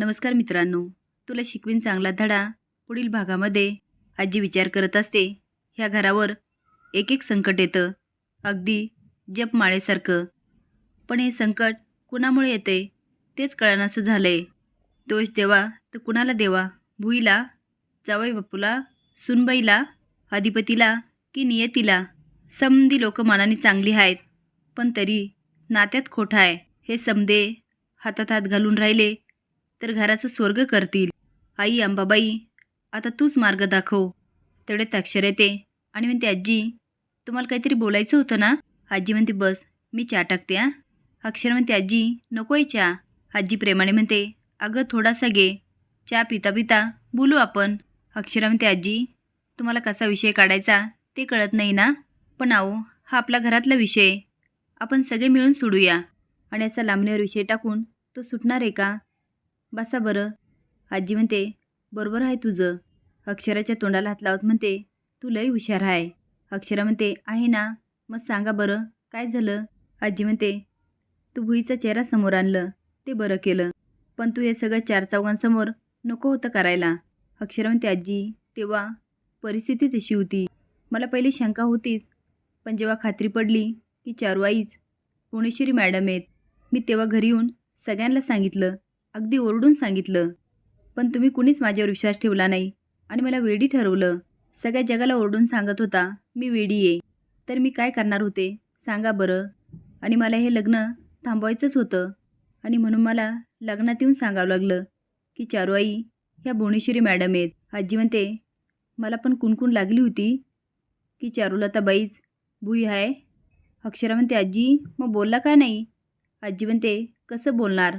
नमस्कार मित्रांनो. तुला शिकवीन चांगला धडा पुढील भागामध्ये. आजी विचार करत असते ह्या घरावर एक एक संकट येतं. अगदी जपमाळेसारखं पण हे संकट कुणामुळे येते? तेच कळणासं झालं आहे दोष देवा तर कुणाला देवा? भुईला? जावई बापूला? सुनबाईला? अधिपतीला? की नियतीला? समधी लोक मनाने चांगली आहेत पण तरी नात्यात खोटा आहे. हे समदे हातात हात घालून राहिले तर घराचं स्वर्ग करतील. आई अंबाबाई आता तूच मार्ग दाखव. तेवढ्यात अक्षर येते. आणि म्हणते आजी तुम्हाला काहीतरी बोलायचं होतं ना? आजी म्हणते बस मी चहा टाकते हां. अक्षर म्हणते आजी नको आहे चहा. आजी प्रेमाने म्हणते अगं थोडासा घे. चहा पिता पिता बोलू आपण. अक्षरा म्हणते आजी तुम्हाला कसा विषय काढायचा ते कळत नाही ना? पण आहो हा आपला घरातला विषय आपण सगळे मिळून सोडूया. आणि असा लांबणीवर विषय टाकून तो सुटणार आहे का? बसा बरं. आजी म्हणते बरोबर आहे तुझं. अक्षराच्या तोंडाला हात लावत म्हणते तू लई हुशार आहे. अक्षरा म्हणते आहे ना. मग सांगा बरं काय झालं? आजी म्हणते तू भुईचा चेहरा समोर आणलं. ते बरं केलं. पण तू हे सगळं चार चौघांसमोर नको होतं करायला. अक्षरा म्हणते आजी तेव्हा परिस्थिती तशी होती. मला पहिली शंका होतीच. पण जेव्हा खात्री पडली की चारवाईच पुणेश्वरी मॅडम आहेत मी तेव्हा घरी येऊन सगळ्यांना सांगितलं. अगदी ओरडून सांगितलं पण तुम्ही कुणीच माझ्यावर विश्वास ठेवला नाही आणि मला वेडी ठरवलं. सगळ्या जगाला ओरडून सांगत होता मी वेडी आहे. तर मी काय करणार होते? सांगा बरं. आणि मला हे लग्न थांबवायचंच होतं. आणि म्हणून मला लग्नात येऊन सांगावं लागलं की चारुआई ह्या भुवनेश्वरी मॅडम आहेत. आजी म्हणते मला पण कुणकुण लागली होती की चारुलताबाईच भुई आहे अक्षरा म्हणते आजी मग बोलला का नाही? आजी म्हणते कसं बोलणार?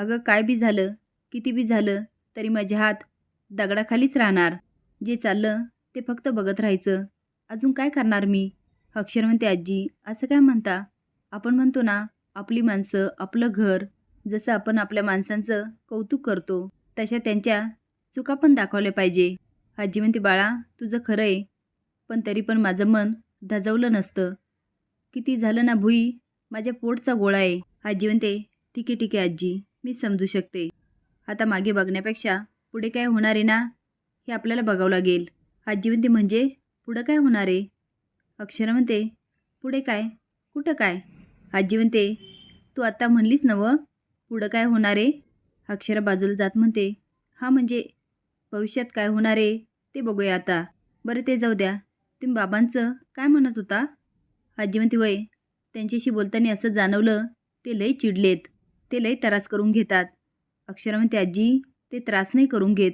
अगं काय बी झालं किती बी झालं तरी माझे हात दगडाखालीच राहणार. जे चाललं ते फक्त बघत राहायचं. अजून काय करणार मी? अक्षर म्हणते आजी असं काय म्हणता? आपण म्हणतो ना आपली माणसं आपलं घर जसं आपण आपल्या माणसांचं कौतुक करतो तशा त्यांच्या चुका पण दाखवल्या पाहिजे. आजी म्हणते बाळा तुझं खरं आहे पण तरी पण माझं मन धजवलं नसतं. किती झालं ना भुई माझ्या पोटचा गोळा आहे. आजी म्हणते ठीक आहे ठीक आहे आजी. मी समजू शकते. आता मागे बघण्यापेक्षा पुढे काय होणार आहे ना हे आपल्याला बघावं लागेल. आजी म्हणते म्हणजे पुढं काय होणार आहे? अक्षर म्हणते पुढे काय? कुठं काय? आजी म्हणते तू आता म्हणलीस नवं पुढं काय होणार आहे? अक्षरा बाजूला जात म्हणते हा म्हणजे भविष्यात काय होणार आहे ते बघूया आता. बरं ते जाऊ द्या. तुम्ही बाबांचं काय म्हणत होता? आजी म्हणते वय त्यांच्याशी बोलताना असं जाणवलं ते लई चिडलेत. ते लय त्रास करून घेतात. अक्षरा म्हणते आजी ते त्रास नाही करून घेत.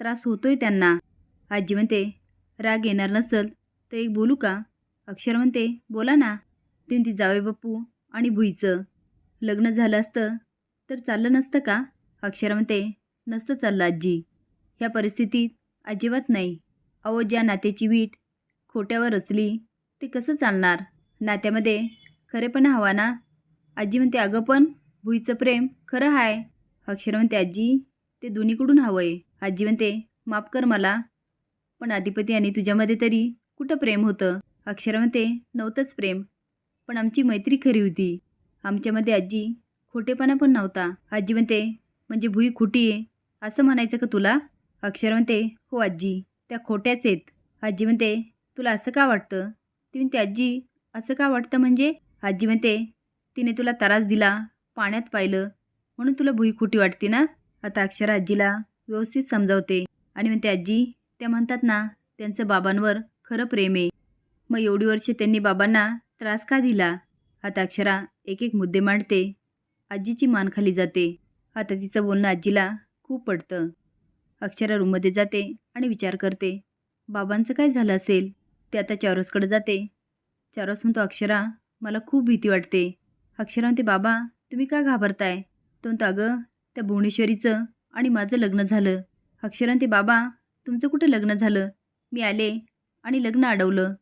त्रास होतोय त्यांना. आजी म्हणते राग येणार नसल तर एक बोलू का? अक्षर म्हणते बोला ना. तीन ती जावे बाप्पू आणि भुईचं. लग्न झालं असतं तर चाललं नसतं का? अक्षर म्हणते नसतं चाललं आजी. ह्या परिस्थितीत अजिबात नाही. अहो ज्या नात्याची वीट खोट्यावर रचली ते कसं चालणार? नात्यामध्ये खरेपणा हवा ना? आजी म्हणते अगं पण भुईचं प्रेम खरं हाय? अक्षर म्हणते आजी ते दोन्हीकडून हवं आहे आजी म्हणते माफ कर मला. पण अधिपती आणि तुझ्यामध्ये तरी कुठं प्रेम होतं? अक्षर म्हणते नव्हतंच प्रेम. पण आमची मैत्री खरी होती. आमच्यामध्ये आजी खोटेपणा पण नव्हता. आजी म्हणते म्हणजे भुई खोटी आहे असं म्हणायचं का तुला? अक्षर म्हणते हो आजी त्या खोट्याच आहेत. आजी म्हणते तुला असं का वाटतं? ती म्हणते आजी असं का वाटतं म्हणजे? आजी म्हणते तिने तुला त्रास दिला पाण्यात पाहिलं. म्हणून तुला भुई खोटी वाटते ना? आता अक्षरा आजीला व्यवस्थित समजावते. आणि म्हणते आजी त्या म्हणतात ना त्यांचं बाबांवर खरं प्रेम आहे. मग एवढी वर्ष त्यांनी बाबांना त्रास का दिला? आता अक्षरा एक एक मुद्दे मांडते. आजीची मान खाली जाते. आता तिचं बोलणं आजीला खूप पडतं अक्षरा रूममध्ये जाते आणि विचार करते बाबांचं काय झालं असेल? ते आता चारोसकडे जाते. चारोस म्हणतो अक्षरा मला खूप भीती वाटते. अक्षरा म्हणते बाबा तुम्ही का घाबरताय? तो म्हणतो अगं त्या भुवनेश्वरीचं आणि माझं लग्न झालं. अक्षरन ते बाबा तुमचं कुठं लग्न झालं? मी आले आणि लग्न अडवलं.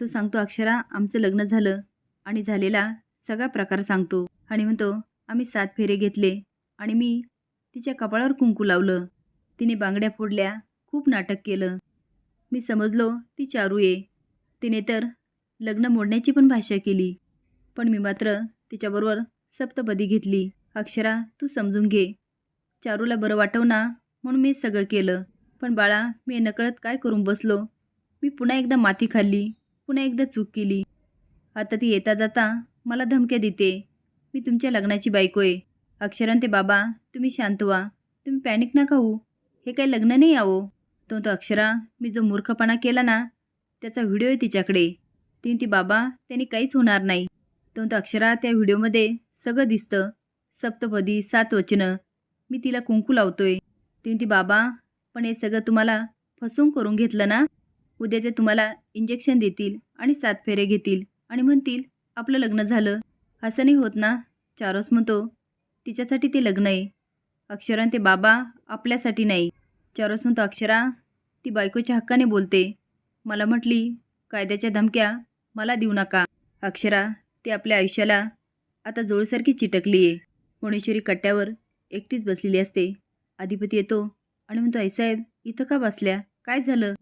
तो सांगतो अक्षरा आमचं लग्न झालं आणि झालेला सगळा प्रकार सांगतो. आणि म्हणतो आम्ही सात फेरे घेतले आणि मी तिच्या कपाळावर कुंकू लावलं. तिने बांगड्या फोडल्या खूप नाटक केलं. मी समजलो ती चारू आहे तिने तर लग्न मोडण्याची पण भाषा केली. पण मी मात्र तिच्याबरोबर सप्तपदी घेतली. अक्षरा तू समजून घे. चारूला बरं वाटव ना म्हणून मी सगळं केलं. पण बाळा मी नकळत काय करून बसलो? मी पुन्हा एकदा माती खाल्ली पुन्हा एकदा चूक केली. आता ती येता जाता मला धमक्या देते. मी तुमच्या लग्नाची बायको आहे. अक्षरान ते बाबा तुम्ही शांत व्हा. तुम्ही पॅनिक ना खाऊ हे काही लग्न नाही आहो? तो तो अक्षरा मी जो मूर्खपणा केला ना त्याचा व्हिडिओ आहे तिच्याकडे. ती ती बाबा त्यांनी काहीच होणार नाही. तो तो अक्षरा त्या व्हिडिओमध्ये सगळं दिसतं. सप्तपदी सात वचनं. मी तिला कुंकू लावतोय. ती ती बाबा पण हे सगळं तुम्हाला फसवून करून घेतलं ना? उद्या ते तुम्हाला इंजेक्शन देतील आणि सात फेरे घेतील आणि म्हणतील आपलं लग्न झालं. असं नाही होत ना? चारोस म्हणतो. तिच्यासाठी ते लग्न आहे. अक्षरान ते बाबा आपल्यासाठी नाही. चारोस म्हणतो अक्षरा ती बायकोच्या हक्काने बोलते. मला म्हटली कायद्याच्या धमक्या मला देऊ नका. अक्षरा ते आपल्या आयुष्याला आता जोळसारखी चिटकली आहे कोणेश्वरी कट्ट्यावर एकटीच बसलेली असते. अधिपती येतो आणि म्हणतो आईसाहेब इथं का बसल्या? काय झालं?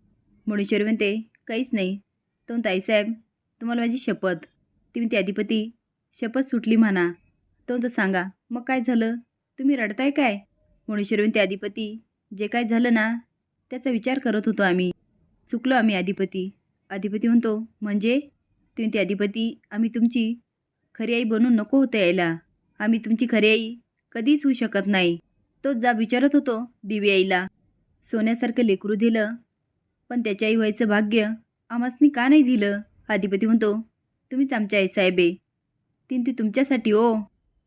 मुणेश्वरी म्हणते काहीच नाही. तो म्हणतो आईसाहेब तुम्हाला माझी शपथ. ती म्हणते अधिपती शपथ सुटली म्हणा. तो म्हणतो सांगा मग काय झालं? तुम्ही रडताय काय? मुणेश्वरी म्हणते अधिपती जे काय झालं ना त्याचा विचार करत होतो आम्ही. चुकलो आम्ही अधिपती. अधिपती म्हणतो म्हणजे? ती म्हणते अधिपती आम्ही तुमची खरी आई बनून नको होतं यायला. आम्ही तुमची खरी आई कधीच होऊ शकत नाही. तोच जा विचारत होतो दिवी आईला. सोन्यासारखं लेकरू दिलं. पण त्याच्या आई व्हायचं भाग्य आम्हासनी का नाही दिलं? अधिपती म्हणतो तुम्हीच आमच्या आई साहेब. आहे तीन ती तुमच्यासाठी हो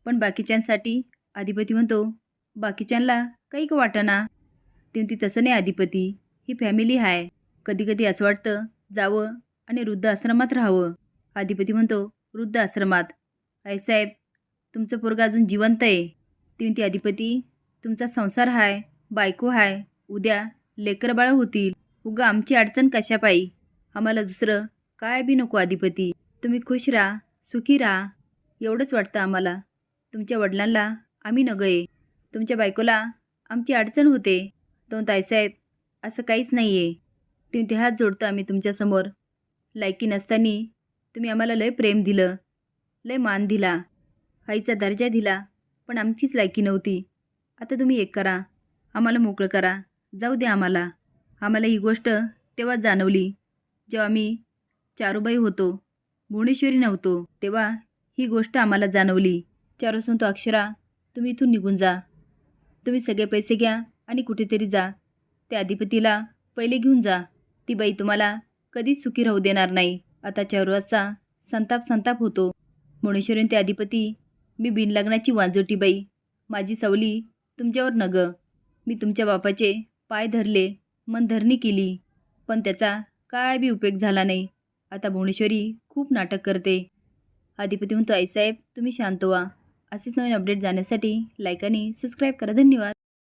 पण बाकीच्यांसाठी अधिपती म्हणतो बाकीच्यांना काही का वाटना तीन ती तसं नाही अधिपती ही फॅमिली आहे कधी कधी असं वाटतं जावं आणि वृद्ध आश्रमात राहावं. अधिपती म्हणतो वृद्ध आश्रमात आईसाहेब तुमचं पोरगा अजून जिवंत आहे. ती अधिपती तुमचा संसार हाय बायको हाय उद्या लेकरबाळ होतील. उगा आमची अडचण कशा पायी? आम्हाला दुसरं काय बी नको अधिपती. तुम्ही खुश राहा सुखी राहा एवढंच वाटतं आम्हाला. तुमच्या वडिलांना आम्ही न गये तुमच्या बायकोला आमची अडचण होते. दोन ताईसाहेब असं काहीच नाही आहे तुम्ही हात जोडतो आम्ही तुमच्यासमोर. लायकी नसताना तुम्ही आम्हाला लय प्रेम दिलं लय मान दिला आईचा दर्जा दिला पण आमचीच लायकी नव्हती. आता तुम्ही एक करा आम्हाला मोकळं करा जाऊ द्या आम्हाला. आम्हाला ही गोष्ट तेव्हा जाणवली जेव्हा आम्ही चारूबाई होतो भुवनेश्वरी नव्हतो तेव्हा ही गोष्ट आम्हाला जाणवली. चारू सांगतो अक्षरा तुम्ही इथून निघून जा. तुम्ही सगळे पैसे घ्या आणि कुठेतरी जा. त्या अधिपतीला पहिले घेऊन जा. ती बाई तुम्हाला कधीच सुखी राहू देणार नाही. आता चौरवाचा संताप संताप होतो. भुवनेश्वरीन ते अधिपती मी बिनलग्नाची वांजोटी बाई. माझी सवली तुमच्यावर नग. मी तुमच्या बापाचे पाय धरले मन धरणी केली. पण त्याचा काय बी उपयोग झाला नाही. आता भुवनेश्वरी खूप नाटक करते. अधिपती म्हणतो आईसाहेब तुम्ही शांत व्हा. असेच नवीन अपडेट जाण्यासाठी लाईक आणि सबस्क्राईब करा. धन्यवाद.